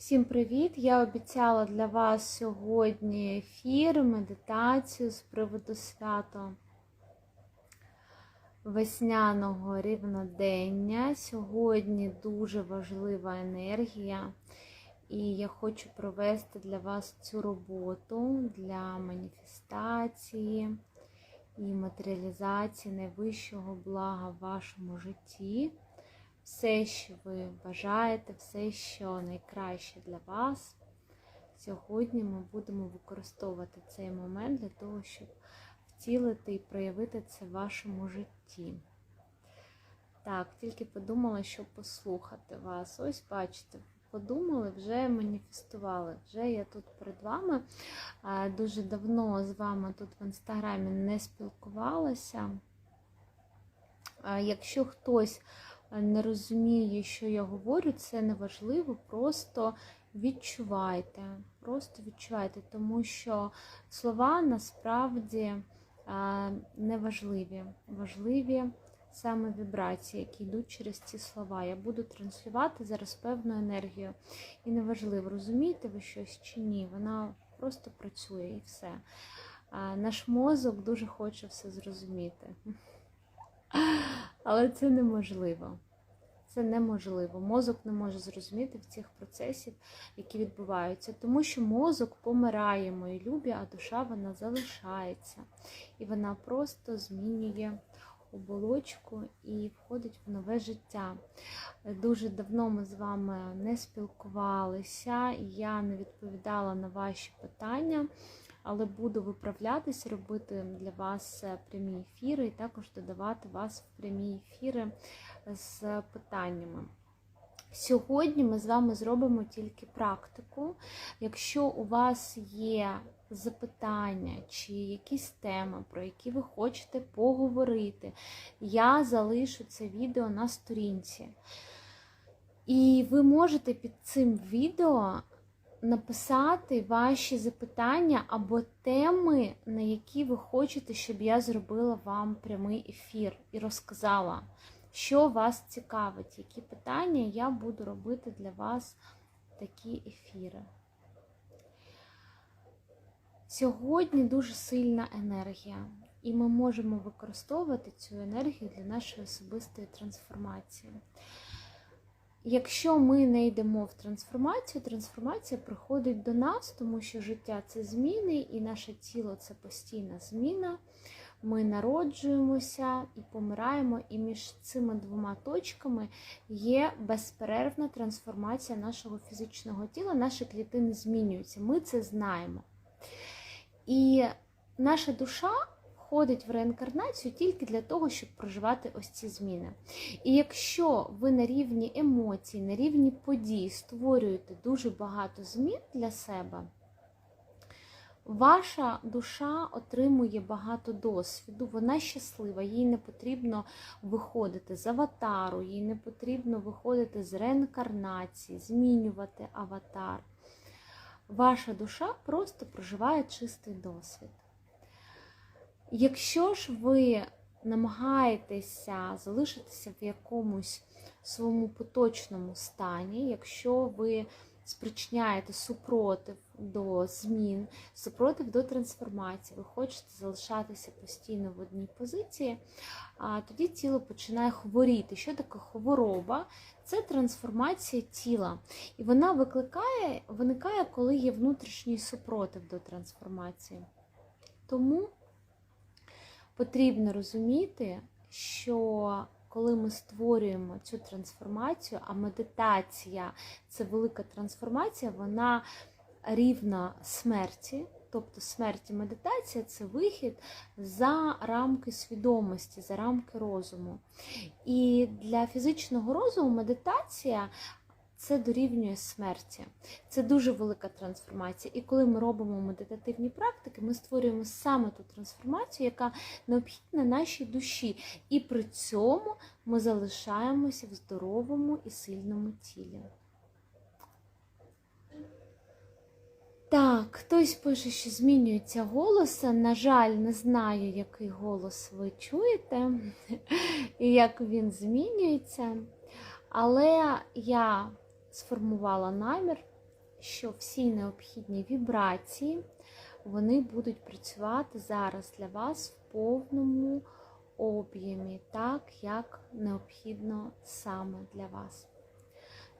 Всім привіт! Я обіцяла для вас сьогодні ефір, медитацію з приводу свята весняного рівнодення. Сьогодні дуже важлива енергія, і я хочу провести для вас цю роботу для маніфестації і матеріалізації найвищого блага в вашому житті все, що ви бажаєте, все, що найкраще для вас. Сьогодні ми будемо використовувати цей момент для того, щоб втілити і проявити це в вашому житті. Так, тільки подумала, що послухати вас. Ось, бачите, подумали, вже маніфестували. Вже я тут перед вами. Дуже давно з вами тут в інстаграмі не спілкувалася. Якщо хтось не розуміє, що я говорю, це не важливо, просто відчувайте. Просто відчувайте, тому що слова насправді не важливі. Важливі саме вібрації, які йдуть через ці слова. Я буду транслювати зараз певну енергію. І неважливо, розумієте ви щось чи ні, вона просто працює і все. Наш мозок дуже хоче все зрозуміти. Але це неможливо. Це неможливо. Мозок не може зрозуміти в цих процесів, які відбуваються. Тому що мозок помирає, мої любі, а душа вона залишається. І вона просто змінює оболочку і входить в нове життя. Дуже давно ми з вами не спілкувалися, я не відповідала на ваші питання але буду виправлятись, робити для вас е, прямі ефіри, і також додавати вас в прямі ефіри з питаннями. Сьогодні ми з вами зробимо тільки практику. Якщо у вас є запитання чи якісь теми, про які ви хочете поговорити, я залишу це відео на сторінці. І ви можете під цим відео написати ваші запитання або теми, на які ви хочете, щоб я зробила вам прямий ефір і розказала, що вас цікавить, які питання я буду робити для вас такі ефіри. Сьогодні дуже сильна енергія, і ми можемо використовувати цю енергію для нашої особистої трансформації. Якщо ми не йдемо в трансформацію, трансформація приходить до нас, тому що життя це зміни, і наше тіло це постійна зміна. Ми народжуємося і помираємо, і між цими двома точками є безперервна трансформація нашого фізичного тіла, наші клітини змінюються. Ми це знаємо. І наша душа входить в реінкарнацію тільки для того, щоб проживати ось ці зміни. І якщо ви на рівні емоцій, на рівні подій створюєте дуже багато змін для себе, Ваша душа отримує багато досвіду, вона щаслива, їй не потрібно виходити з аватару, їй не потрібно виходити з реінкарнації, змінювати аватар. Ваша душа просто проживає чистий досвід. Якщо ж ви намагаєтеся залишитися в якомусь своєму поточному стані, якщо ви спричиняєте супротив до змін, супротив до трансформації, ви хочете залишатися постійно в одній позиції, тоді тіло починає хворіти. Що таке хвороба? Це трансформація тіла. І вона викликає, виникає, коли є внутрішній супротив до трансформації. Тому потрібно розуміти, що коли ми створюємо цю трансформацію, а медитація це велика трансформація, вона рівна смерті. Тобто смерть і медитація це вихід за рамки свідомості, за рамки розуму. І для фізичного розуму медитація це дорівнює смерті. Це дуже велика трансформація. І коли ми робимо медитативні практики, ми створюємо саме ту трансформацію, яка необхідна нашій душі. І при цьому ми залишаємося в здоровому і сильному тілі. Так, хтось пише, що змінюється голос. На жаль, не знаю, який голос ви чуєте і як він змінюється. Але я сформувала намір що всі необхідні вібрації вони будуть працювати зараз для вас в повному об'ємі, так як необхідно саме для вас.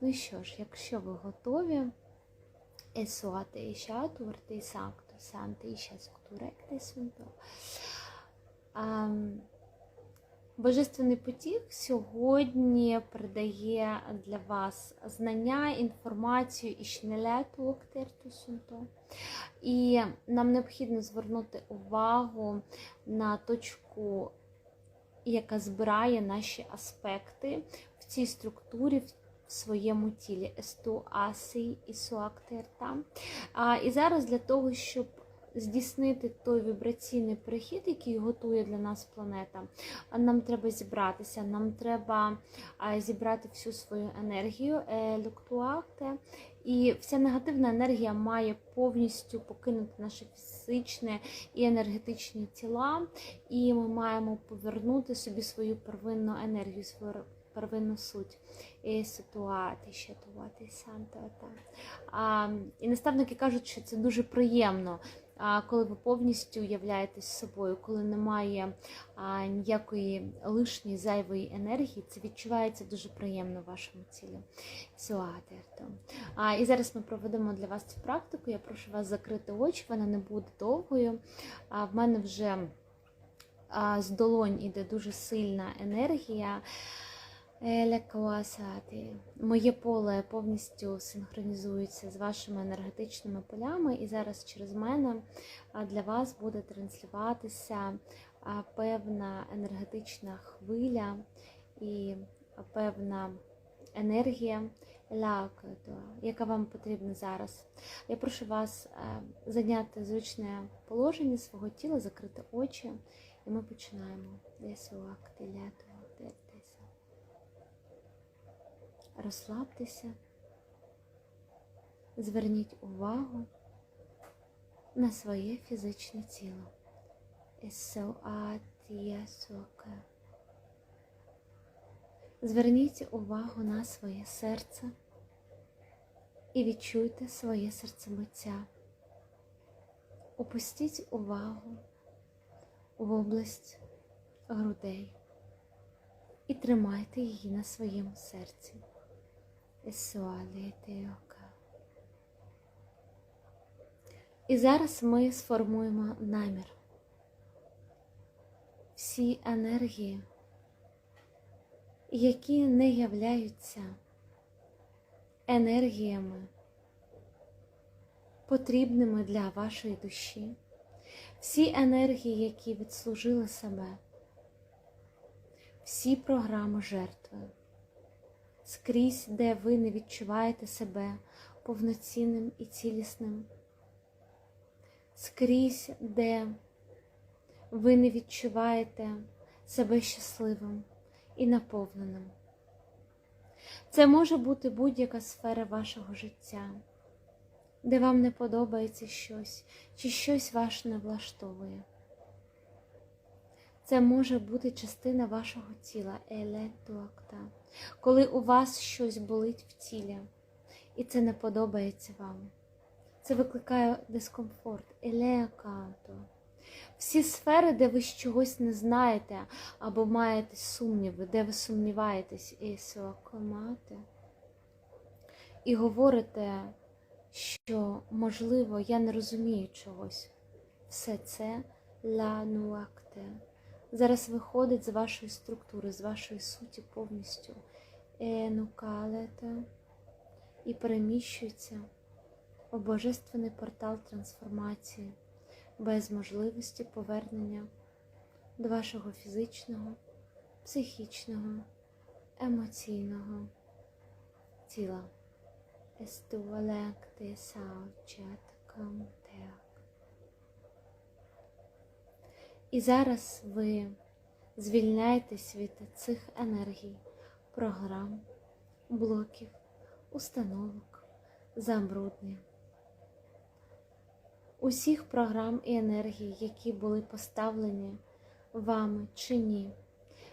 Ну що ж, якщо ви готові, Esoate ishat urte ishas recte sunto. Ам, Божественний потік сьогодні передає для вас знання, інформацію і шнелету сунто. І нам необхідно звернути увагу на точку, яка збирає наші аспекти в цій структурі, в своєму тілі. Есту асий і суактерта. І зараз для того, щоб здійснити той вібраційний перехід, який готує для нас планета, нам треба зібратися, нам треба зібрати всю свою енергію, е, люктуакте, і вся негативна енергія має повністю покинути наше фізичне і енергетичні тіла, і ми маємо повернути собі свою первинну енергію, свою первинну суть і ситуати, ще тувати сантата. А, І наставники кажуть, що це дуже приємно. Коли ви повністю являєтесь собою, коли немає ніякої лишньої зайвої енергії, це відчувається дуже приємно в вашому. Сюатерто. А, І зараз ми проведемо для вас цю практику. Я прошу вас закрити очі, вона не буде довгою. В мене вже з долонь іде дуже сильна енергія. Елекоасати. Моє поле повністю синхронізується з вашими енергетичними полями, і зараз через мене для вас буде транслюватися певна енергетична хвиля і певна енергія, яка вам потрібна зараз. Я прошу вас зайняти зручне положення свого тіла, закрити очі, і ми починаємо. Десь у розслабтеся, зверніть увагу на своє фізичне тіло. Зверніть увагу на своє серце і відчуйте своє серцебиття. Опустіть увагу в область грудей і тримайте її на своєму серці. Есуалітеока. І зараз ми сформуємо намір. Всі енергії, які не являються енергіями, потрібними для вашої душі, всі енергії, які відслужили себе, всі програми жертви скрізь, де ви не відчуваєте себе повноцінним і цілісним, скрізь, де ви не відчуваєте себе щасливим і наповненим. Це може бути будь-яка сфера вашого життя, де вам не подобається щось, чи щось вас не влаштовує. Це може бути частина вашого тіла, елетуакта, коли у вас щось болить в тілі, і це не подобається вам. Це викликає дискомфорт, елеаканто. Всі сфери, де ви чогось не знаєте або маєте сумніви, де ви сумніваєтесь ісуакомати, і говорите, що, можливо, я не розумію чогось. Все це лануакте зараз виходить з вашої структури, з вашої суті повністю. Енукалета і переміщується у божественний портал трансформації без можливості повернення до вашого фізичного, психічного, емоційного тіла. Естуалекте саучат І зараз ви звільняєтесь від цих енергій, програм, блоків, установок, забруднень, усіх програм і енергій, які були поставлені вами чи ні,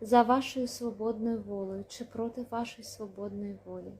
за вашою свободною волею чи проти вашої свободної волі.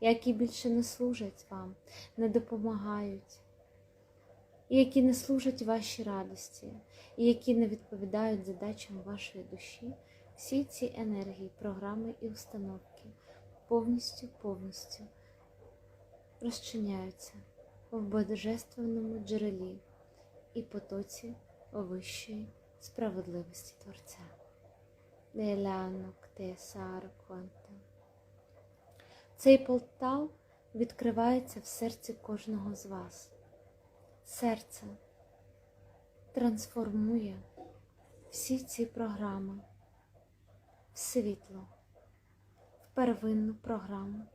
які більше не служать вам, не допомагають, і які не служать вашій радості, і які не відповідають задачам вашої душі, всі ці енергії, програми і установки повністю, повністю розчиняються в божественному джерелі і потоці вищої справедливості Творця. Цей портал відкривається в серці кожного з вас. Серце трансформує всі ці програми в світло, в первинну програму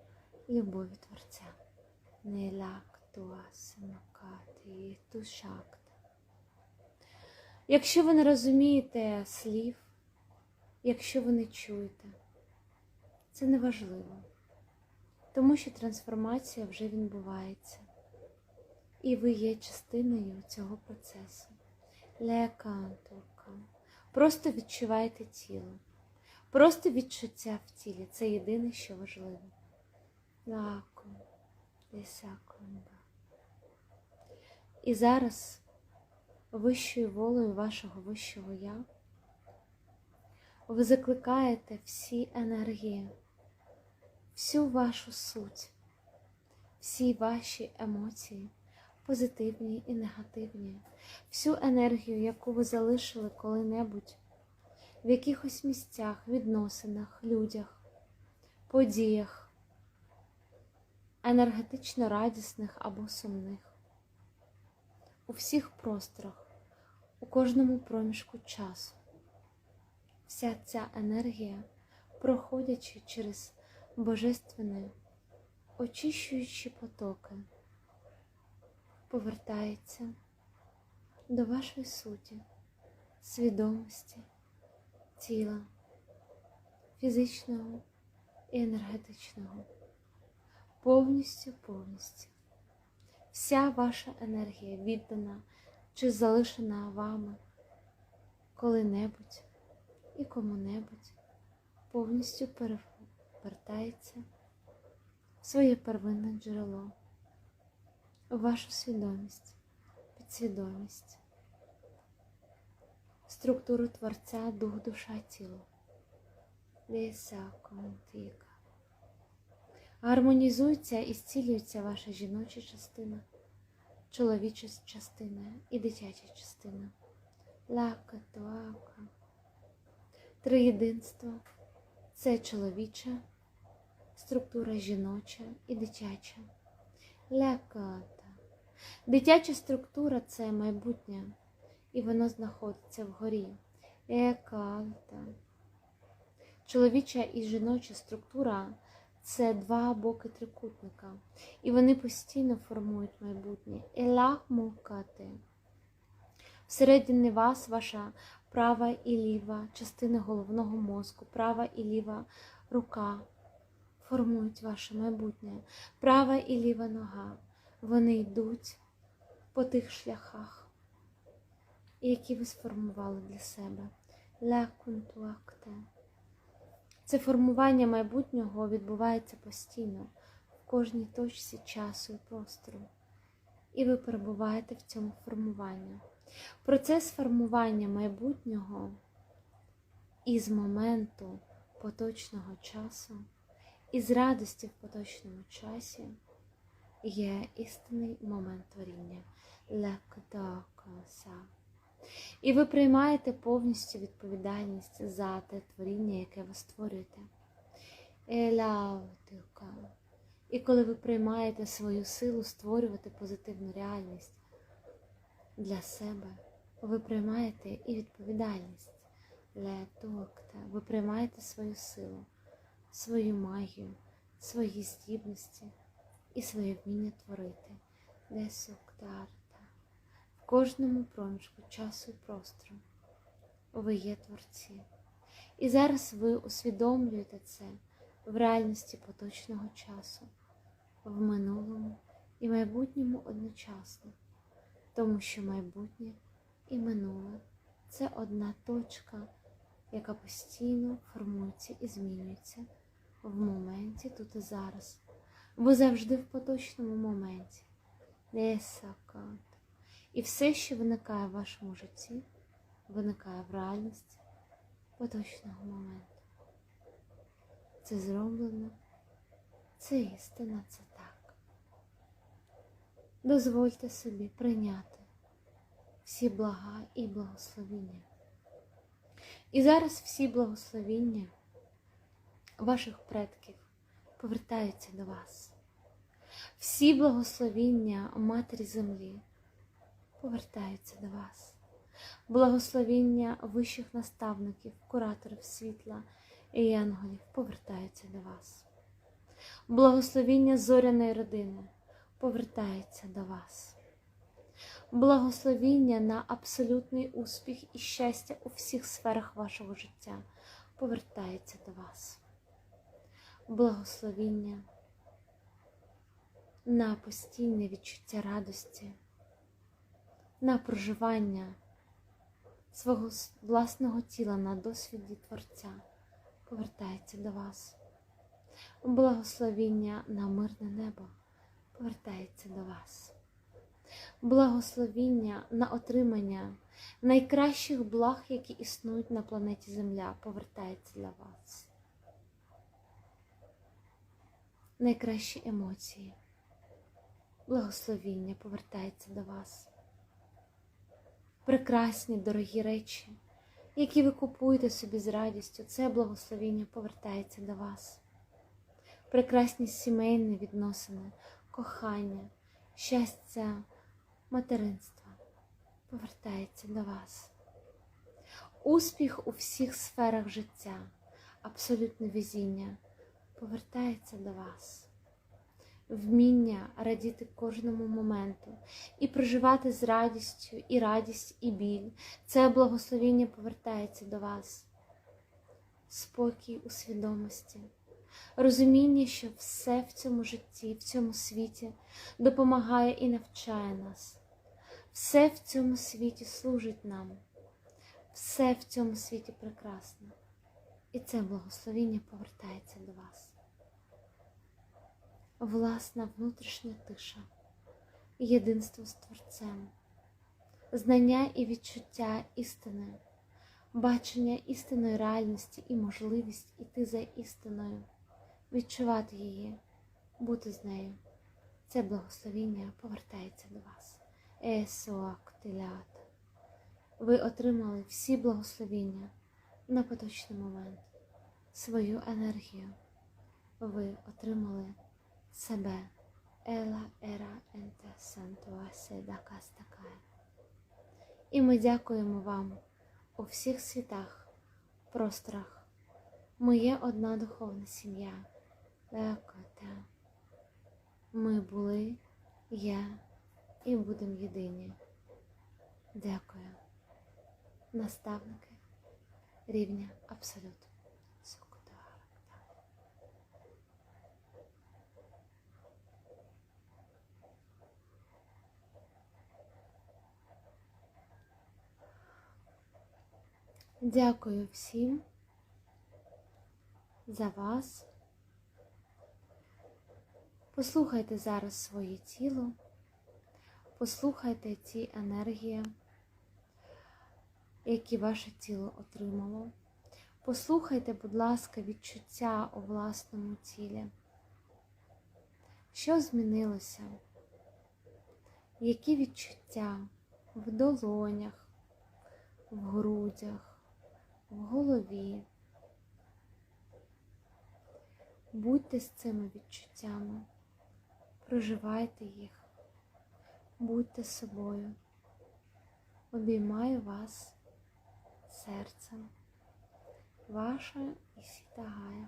любові Творця. Нелак. Якщо ви не розумієте слів, якщо ви не чуєте, це не важливо, тому що трансформація вже відбувається, і ви є частиною цього процесу. Лекантока. Просто відчувайте тіло, просто відчуття в тілі це єдине, що важливо. Лаку, десякунда. І зараз вищою волею вашого вищого я ви закликаєте всі енергії, всю вашу суть, всі ваші емоції, позитивні і негативні, всю енергію, яку ви залишили коли-небудь в якихось місцях, відносинах, людях, подіях, енергетично радісних або сумних, у всіх просторах, у кожному проміжку часу. Вся ця енергія, проходячи через божественні, очищуючі потоки, повертається до вашої суті, свідомості, тіла, фізичного і енергетичного, повністю, повністю. Вся ваша енергія віддана чи залишена вами коли-небудь і кому-небудь повністю перевертається в своє первинне джерело, у вашу свідомість, підсвідомість, структуру Творця, дух, душа, тіло. Контика. Гармонізується і зцілюється ваша жіноча частина, чоловіча частина і дитяча частина. Лака, туака. Триєдинство це чоловіча, структура жіноча і дитяча. Леката. Дитяча структура це майбутнє, і воно знаходиться вгорі. Екалта. Чоловіча і жіноча структура це два боки трикутника, і вони постійно формують майбутнє. Елахмукати. Всередині вас ваша права і ліва частини головного мозку, права і ліва рука формують ваше майбутнє, права і ліва нога. Вони йдуть по тих шляхах, які ви сформували для себе. Лекунтуакте. Це формування майбутнього відбувається постійно в кожній точці часу і простору. І ви перебуваєте в цьому формуванні. Процес формування майбутнього із моменту поточного часу, із радості в поточному часі є істинний момент творіння. Лекдакаса. І ви приймаєте повністю відповідальність за те творіння, яке ви створюєте. І коли ви приймаєте свою силу створювати позитивну реальність для себе, ви приймаєте і відповідальність. Ви приймаєте свою силу, свою магію, свої здібності і своє вміння творити. Десоктарта. В кожному проміжку часу і простору ви є творці. І зараз ви усвідомлюєте це в реальності поточного часу, в минулому і майбутньому одночасно, тому що майбутнє і минуле це одна точка, яка постійно формується і змінюється в моменті тут і зараз. Ви завжди в поточному моменті. Есакат. І все, що виникає в вашому житті, виникає в реальності поточного моменту. Це зроблено, це істина, це так. Дозвольте собі прийняти всі блага і благословіння. І зараз всі благословіння ваших предків повертаються до вас. Всі благословіння Матері Землі повертаються до вас. Благословіння вищих наставників, кураторів світла і янголів повертаються до вас. Благословіння зоряної родини повертається до вас. Благословіння на абсолютний успіх і щастя у всіх сферах вашого життя повертається до вас. Благословіння на постійне відчуття радості, на проживання свого власного тіла на досвіді Творця повертається до вас. Благословіння на мирне небо повертається до вас. Благословіння на отримання найкращих благ, які існують на планеті Земля, повертається для вас. Найкращі емоції, благословіння повертається до вас. Прекрасні дорогі речі, які ви купуєте собі з радістю, це благословіння повертається до вас. Прекрасні сімейні відносини, кохання, щастя, материнства повертається до вас. Успіх у всіх сферах життя, абсолютне везіння повертається до вас. Вміння радіти кожному моменту і проживати з радістю і радість, і біль. Це благословіння повертається до вас. Спокій у свідомості, розуміння, що все в цьому житті, в цьому світі допомагає і навчає нас. Все в цьому світі служить нам, все в цьому світі прекрасно. І це благословіння повертається до вас. Власна внутрішня тиша, єдинство з Творцем, знання і відчуття істини, бачення істинної реальності і можливість іти за істиною, відчувати її, бути з нею. Це благословіння повертається до вас. Есоактилят. Ви отримали всі благословіння на поточний момент, свою енергію. Ви отримали себе. Ела ера енте сантуасе дакастакає. І ми дякуємо вам у всіх світах, просторах. Ми є одна духовна сім'я. Дякуйте. Ми були, є і будемо єдині. Дякую. Наставники рівня абсолют. Дякую всім за вас. Послухайте зараз своє тіло, послухайте ті енергії, які ваше тіло отримало. Послухайте, будь ласка, відчуття у власному тілі. Що змінилося? Які відчуття в долонях, в грудях, в голові? Будьте з цими відчуттями, проживайте їх, будьте собою. Обіймаю вас серцем. Ваша Ісітагая.